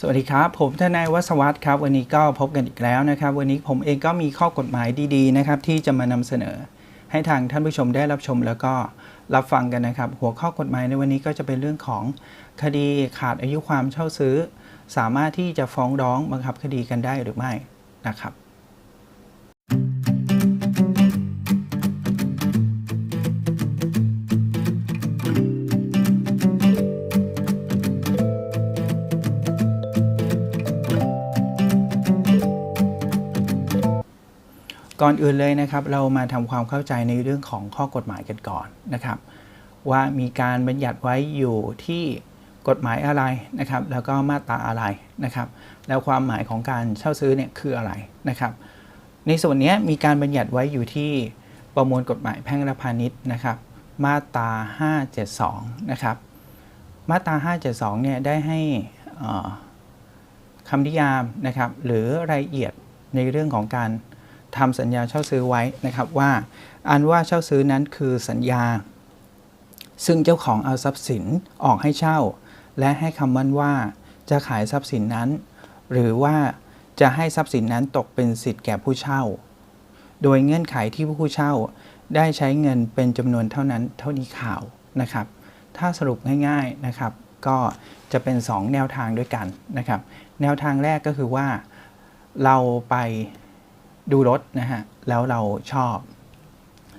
สวัสดีครับ ผมทนายวัศวัตรครับ วันนี้ก็พบกันอีกแล้วนะครับ วันนี้ผมเองก็มีข้อกฎหมายดีๆนะครับ ที่จะมานำเสนอ ให้ทางท่านผู้ชมได้รับชมแล้วก็รับฟังกันนะครับ หัวข้อกฎหมายในวันนี้ก็จะเป็นเรื่องของคดีขาดอายุความเช่าซื้อ สามารถที่จะฟ้องร้องบังคับคดีกันได้หรือไม่นะครับ ก่อนอื่นเลยนะครับ เรามาทำความเข้าใจในเรื่องของข้อกฎหมายกันก่อนนะครับ ว่ามีการบัญญัติไว้อยู่ที่กฎหมายอะไรนะครับ แล้วก็มาตราอะไรนะครับ แล้วความหมายของการเช่าซื้อเนี่ยคืออะไรนะครับ ในส่วนนี้มีการบัญญัติไว้อยู่ที่ประมวลกฎหมายแพ่งและพาณิชย์นะครับ มาตรา 572 นะครับ มาตรา 572 เนี่ยได้ให้คำนิยามนะครับ หรือรายละเอียดในเรื่องของการ ทำสัญญาเช่าซื้อไว้นะครับว่า อันว่าเช่าซื้อนั้นคือสัญญา ซึ่งเจ้าของเอาทรัพย์สินออกให้เช่า และให้คำมั่นว่าจะขายทรัพย์สินนั้น หรือว่าจะให้ทรัพย์สินนั้นตกเป็นสิทธิ์แก่ผู้เช่า โดยเงื่อนไขที่ผู้เช่าได้ใช้เงินเป็นจำนวนเท่านั้นเท่านี้ข่าวนะครับ ถ้าสรุปง่ายๆนะครับ ก็จะเป็น 2 แนวทางด้วยกันนะครับ แนวทางแรกก็คือว่าเราไป ดูรถนะฮะแล้วเราชอบ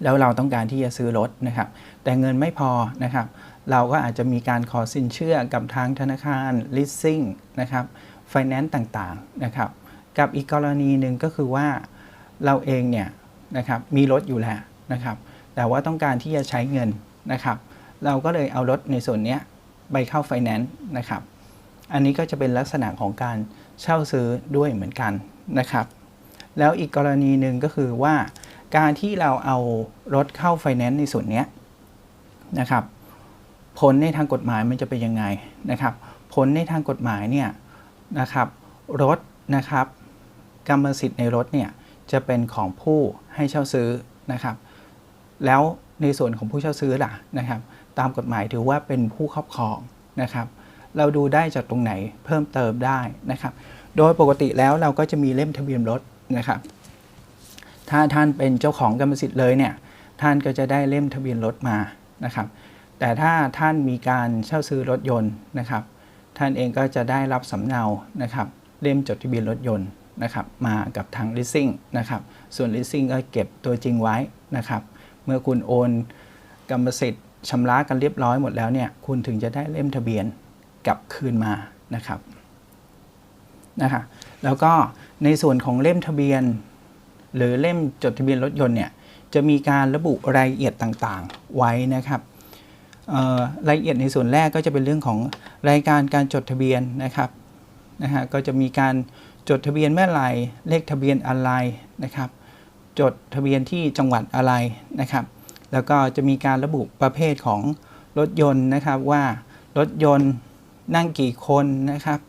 แล้วเราต้องการที่จะซื้อรถนะครับ แต่เงินไม่พอนะครับ เราก็อาจจะมีการขอสินเชื่อกับทางธนาคาร leasing นะครับ finance ต่างๆนะครับ กับอีกกรณีหนึ่งก็คือว่าเราเองเนี่ยนะครับมีรถอยู่แล้วนะครับ แต่ว่าต้องการที่จะใช้เงินนะครับ เราก็เลยเอารถในส่วนนี้ไปเข้า finance นะครับ อันนี้ก็จะเป็นลักษณะของการเช่าซื้อด้วยเหมือนกันนะครับ แล้วอีกกรณีหนึ่งก็คือว่า การที่เราเอารถเข้าไฟแนนซ์ในส่วนนี้นะครับ ผลในทางกฎหมายมันจะเป็นยังไงนะครับ ผลในทางกฎหมายเนี่ยนะครับรถนะครับกรรมสิทธิ์ในรถเนี่ยจะเป็นของผู้ให้เช่าซื้อนะครับ แล้วในส่วนของผู้เช่าซื้อล่ะนะครับ ตามกฎหมายถือว่าเป็นผู้ครอบครองนะครับ เราดูได้จากตรงไหนเพิ่มเติมได้นะครับ โดยปกติแล้วเราก็จะมีเล่มทะเบียนรถ นะครับ ถ้าท่านเป็นเจ้าของกรรมสิทธิ์เลยเนี่ย ท่านก็จะได้เล่มทะเบียนรถมานะครับ แต่ถ้าท่านมีการเช่าซื้อรถยนต์นะครับ ท่านเองก็จะได้รับสำเนานะครับ เล่มจดทะเบียนรถยนต์นะครับ มากับทาง leasing นะครับ ส่วน leasing ก็เก็บตัวจริงไว้นะครับ เมื่อคุณโอนกรรมสิทธิ์ชำระกันเรียบร้อยหมดแล้วเนี่ย คุณถึงจะได้เล่มทะเบียนกลับคืนมานะครับนะคะแล้วก็ ในส่วนของเล่มทะเบียน หรือเล่มจดทะเบียนรถยนต์เนี่ยจะมีการระบุรายละเอียดต่างๆไว้นะครับรายละเอียดในส่วนแรกก็จะเป็นเรื่องของรายการการจดทะเบียนนะครับนะฮะก็จะมีการจดทะเบียนเมื่อไรเลขทะเบียนอะไรนะครับ จดทะเบียนที่จังหวัดอะไรนะครับ แล้วก็จะมีการระบุประเภทของรถยนต์นะครับว่ารถยนต์นั่งกี่คนนะครับ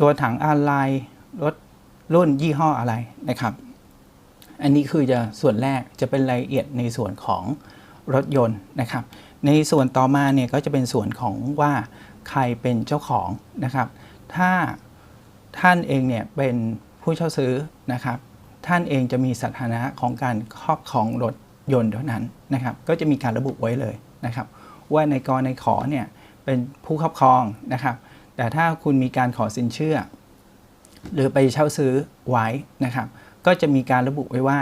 ตัวถังอะไรรถ รุ่นยี่ห้ออะไรนะครับ อันนี้คือจะส่วนแรกจะเป็นรายละเอียดในส่วนของรถยนต์นะครับ ในส่วนต่อมาเนี่ยก็จะเป็นส่วนของว่าใครเป็นเจ้าของนะครับ ถ้าท่านเองเนี่ยเป็นผู้เช่าซื้อนะครับ ท่านเองจะมีสถานะของการครอบครองรถยนต์เท่านั้นนะครับ ก็จะมีการระบุไว้เลยนะครับ ว่าในกรในขอเนี่ยเป็นผู้ครอบครองนะครับ แต่ถ้าคุณมีการขอสินเชื่อ หรือไปเช่าซื้อไว้นะครับ ก็จะมีการระบุไว้ว่า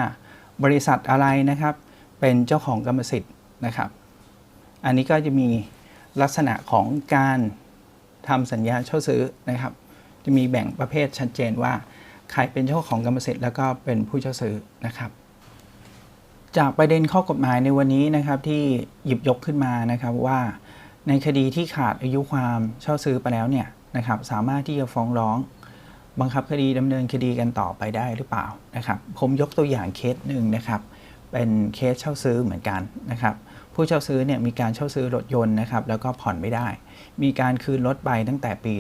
บริษัทอะไรนะครับ เป็นเจ้าของกรรมสิทธิ์นะครับ อันนี้ก็จะมีลักษณะของการทำสัญญาเช่าซื้อนะครับ จะมีแบ่งประเภทชัดเจนว่า ใครเป็นเจ้าของกรรมสิทธิ์แล้วก็เป็นผู้เช่าซื้อนะครับจากประเด็นข้อกฎหมายในวันนี้นะครับที่หยิบยกขึ้นมานะครับว่าในคดีที่ขาดอายุความเช่าซื้อไปแล้วเนี่ยนะครับสามารถที่จะฟ้องร้อง บังคับคดีดำเนินคดีกันต่อไปได้หรือเปล่านะครับผมยกตัวอย่างเคสหนึ่งนะครับเป็นเคสเช่าซื้อเหมือนกันนะครับผู้เช่าซื้อเนี่ยมีการเช่าซื้อรถยนต์นะครับแล้วก็ผ่อนไม่ได้ มีการคืนรถไปตั้งแต่ปี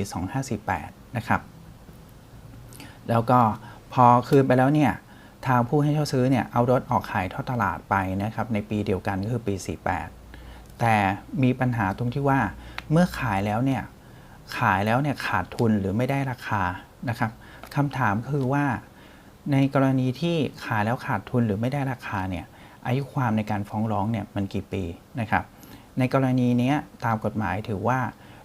2548นะครับแล้วก็พอคืนไปแล้วเนี่ยทางผู้ให้เช่าซื้อเนี่ยเอารถออกขายทอดตลาดไปนะครับในปีเดียวกันก็คือปี 48 แต่มีปัญหาตรงที่ว่าเมื่อขายแล้วเนี่ยขายแล้วเนี่ยขาดทุนหรือไม่ได้ราคา นะครับคำถามคือว่าในกรณีที่ขายแล้วขาดทุนหรือไม่ได้ราคาเนี่ยอายุความในการฟ้องร้องเนี่ยมันกี่ปีนะครับ ในกรณีนี้ตามกฎหมายถือว่า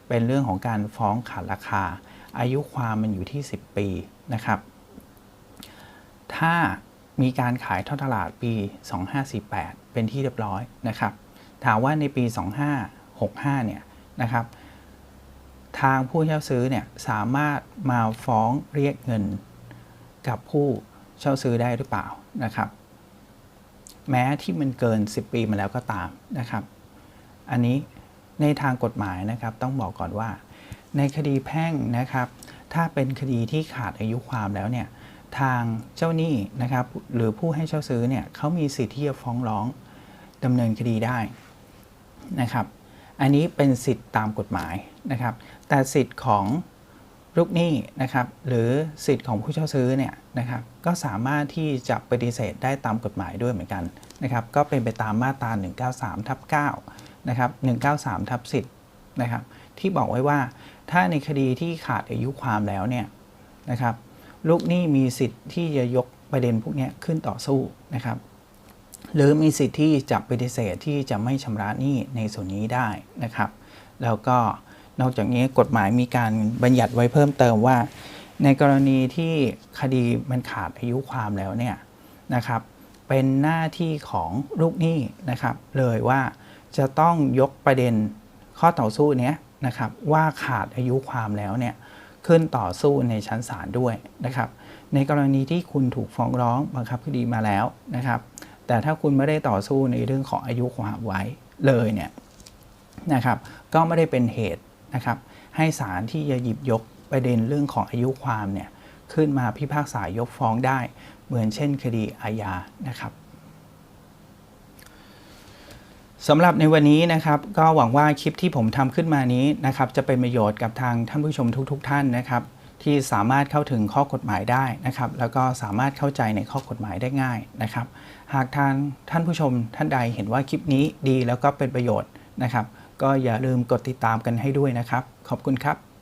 เป็นเรื่องของการฟ้องขาดราคา อายุความมันอยู่ที่ 10 ปีนะครับ ถ้ามีการขายท่อตลาดปี 2548 เป็นที่เรียบร้อยนะครับ ถามว่าในปี 2565 เนี่ยนะครับ ทางผู้เช่าซื้อเนี่ยสามารถมาฟ้องเรียกเงิน กับผู้เช่าซื้อได้หรือเปล่านะครับ แม้ที่มันเกิน 10 ปีมาแล้วก็ตามนะครับ อันนี้ในทางกฎหมายนะครับต้องบอกก่อนว่า ในคดีแพ่งนะครับ ถ้าเป็นคดีที่ขาดอายุความแล้วเนี่ยทางเจ้าหนี้นะครับหรือผู้ให้เช่าซื้อเนี่ยเขามีสิทธิ์ที่จะฟ้องร้องดำเนินคดีได้นะครับ อันนี้เป็นสิทธิ์ตามกฎหมายนะครับ แต่สิทธิ์ของลูกหนี้นะครับ หรือสิทธิ์ของผู้เช่าซื้อเนี่ยนะครับ ก็สามารถที่จะปฏิเสธได้ตามกฎหมายด้วยเหมือนกันนะครับ ก็เป็นไปตามมาตรา 193ทับ9นะครับ 193ทับ10นะครับ ที่บอกไว้ว่าถ้าในคดีที่ขาดอายุความแล้วเนี่ยนะครับ ลูกหนี้มีสิทธิ์ที่จะยกประเด็นพวกนี้ขึ้นต่อสู้นะครับ หรือมีสิทธิ์ที่จะปฏิเสธที่จะไม่ชำระหนี้ในส่วนนี้ได้นะครับ แล้วก็นอกจากนี้กฎหมายมีการบัญญัติไว้เพิ่มเติมว่า ในกรณีที่คดีมันขาดอายุความแล้วเนี่ยนะครับ เป็นหน้าที่ของลูกหนี้นะครับ เลยว่าจะต้องยกประเด็นข้อต่อสู้เนี้ยนะครับว่าขาดอายุความแล้วเนี่ยขึ้นต่อสู้ในชั้นศาลด้วยนะครับ ในกรณีที่คุณถูกฟ้องร้องบังคับคดีมาแล้วนะครับ แต่ถ้าคุณไม่ได้ต่อสู้ในเรื่องของอายุความไว้เลยเนี่ยนะครับ ก็ไม่ได้เป็นเหตุนะครับ ให้ศาลที่จะหยิบยกประเด็นเรื่องของอายุความเนี่ยขึ้นมาพิพากษายกฟ้องได้ เหมือนเช่นคดีอาญานะครับสำหรับในวันนี้นะครับ ก็หวังว่าคลิปที่ผมทำขึ้นมานี้นะครับ จะเป็นประโยชน์กับทางท่านผู้ชมทุก ๆ ท่านนะครับ ที่สามารถเข้าถึงข้อกฎหมายได้นะครับ แล้วก็สามารถเข้าใจในข้อกฎหมายได้ง่ายนะครับ หากท่านท่านผู้ชมท่านใดเห็นว่าคลิปนี้ดีแล้วก็เป็นประโยชน์นะครับ ก็อย่าลืมกดติดตามกันให้ด้วยนะครับ ขอบคุณครับ